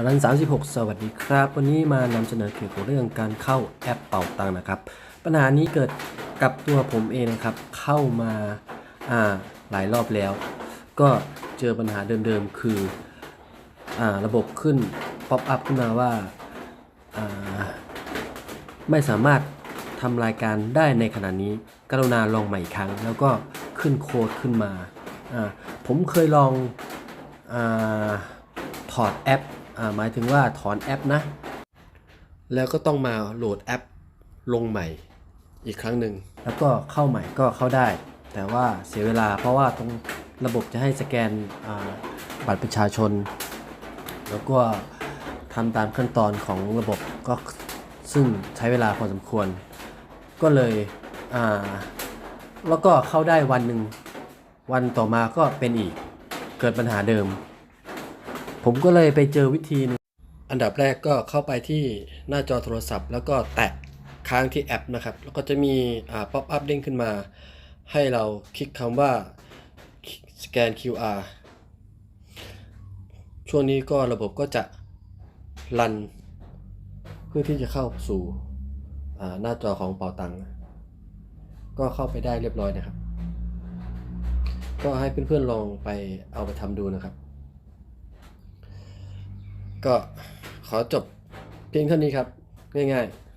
อรัน36 สวัสดีครับ วันนี้มานำเสนอเกี่ยวกับเรื่องการเข้าแอปเป่าตังนะครับ ปัญหานี้เกิดกับตัวผมเองนะครับ เข้ามาาหลายรอบแล้ว ก็เจอปัญหาเดิมๆ คืออระบบขึ้นป๊อปอัพขึ้นมาว่าาไม่สามารถทำรายการได้ในขณะนี้ กรุณาลองใหม่อีกครั้ง แล้วก็ขึ้นโค้ดขึ้นมา ผมเคยลองอถอดแอป หมายถึงว่าถอนแอปนะ แล้วก็ต้องมาโหลดแอปลงใหม่อีกครั้งหนึ่งแล้วก็เข้าใหม่ก็เข้าได้ แต่ว่าเสียเวลาเพราะว่าตรงระบบจะให้สแกนบัตรประชาชน แล้วก็ทำตามขั้นตอนของระบบก็ซึ่งใช้เวลาพอสมควร ก็เลยอ่าแล้วก็เข้าได้วันหนึ่งวันต่อมาก็เป็นอีกเกิดปัญหาเดิม ผมก็เลยไปเจอวิธีหนึงอันดับแรกก็เข้าไปที่หน้าจอโทรศัพท์ แล้วก็แตะค้างที่แอปนะครับ แล้วก็จะมีอ่าป๊อปอัพเด้งขึ้นมา ให้เราคลิกคำว่าสแกน QR ช่วงนี้ก็ระบบก็จะรัน เพื่อที่จะเข้าสู่หน้าจอของเป่าตัง ก็เข้าไปได้เรียบร้อยนะครับ ก็ให้เพื่อนๆลองไปเอาไปทำดูนะครับ ก็ขอจบเพียงเท่านี้ครับ ง่ายๆ